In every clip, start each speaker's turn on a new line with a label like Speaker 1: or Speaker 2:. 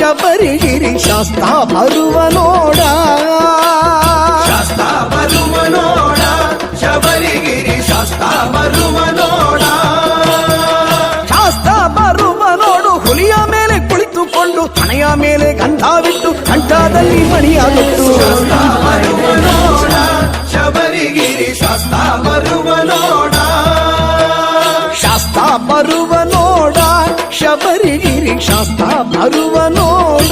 Speaker 1: ಶಬರಿಗಿರಿ ಶಾಸ್ತ ಬರುವ ನೋಡ.
Speaker 2: ಶಾಸ್ತ ಬರುವ ನೋಡ ಶಬರಿಗಿರಿ ಶಾಸ್ತ ಬರುವ ನೋಡ.
Speaker 1: ಶಾಸ್ತ ಬರುವ ನೋಡು ಹುಲಿಯ ಮೇಲೆ ಕುಳಿತುಕೊಂಡು ಹಣೆಯ ಮೇಲೆ ಗಂಧವಿಟ್ಟು ಕಂಠದಲ್ಲಿ ಮಣಿಯಾಗುತ್ತು
Speaker 2: ಶಾಸ್ತ ಬರುವ ನೋಡ ಶಬರಿಗಿರಿ ಶಾಸ್ತ ಬರುವ ನೋಡ.
Speaker 1: ಶಾಸ್ತ ಬರುವ ನೋಡ ಶಬರಿಗಿರಿ ಶಾಸ್ತ ಬರುವ ನೋಡ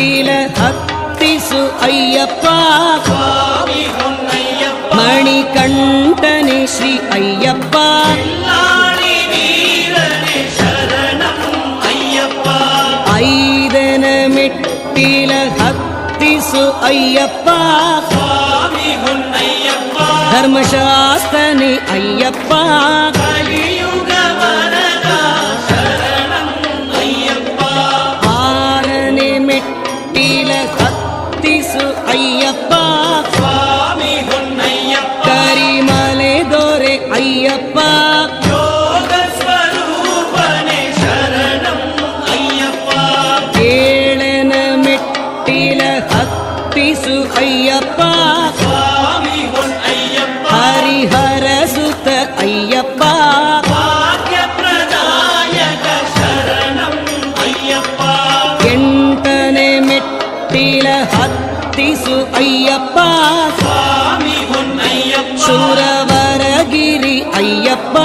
Speaker 3: நாட்டில அத்திசு ஐயப்பா. மணிகண்டனே ஸ்ரீ ஐயப்பா. ஐதனமெட்டில அத்திசு ஐயப்பா. தர்மசாஸ்தனே ஐயப்பா. ಹತ್ತಿಸು ಅಯ್ಯಪ್ಪ ಹರಿಹರ ಸುತ ಅಯ್ಯಪ್ಪ ಎಂಟನೆ ಮೆಟ್ಟಿಲ ಹತ್ತಿಸು ಅಯ್ಯಪ್ಪ ಸುರವರಗಿರಿ ಅಯ್ಯಪ್ಪ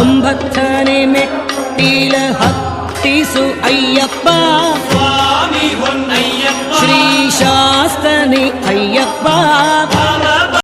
Speaker 3: ಒಂಬತ್ತನೆ ಮೆಟ್ಟಿಲ ஐயப்பா. ஸ்ரீ சாஸ்தனி ஐயப்பா.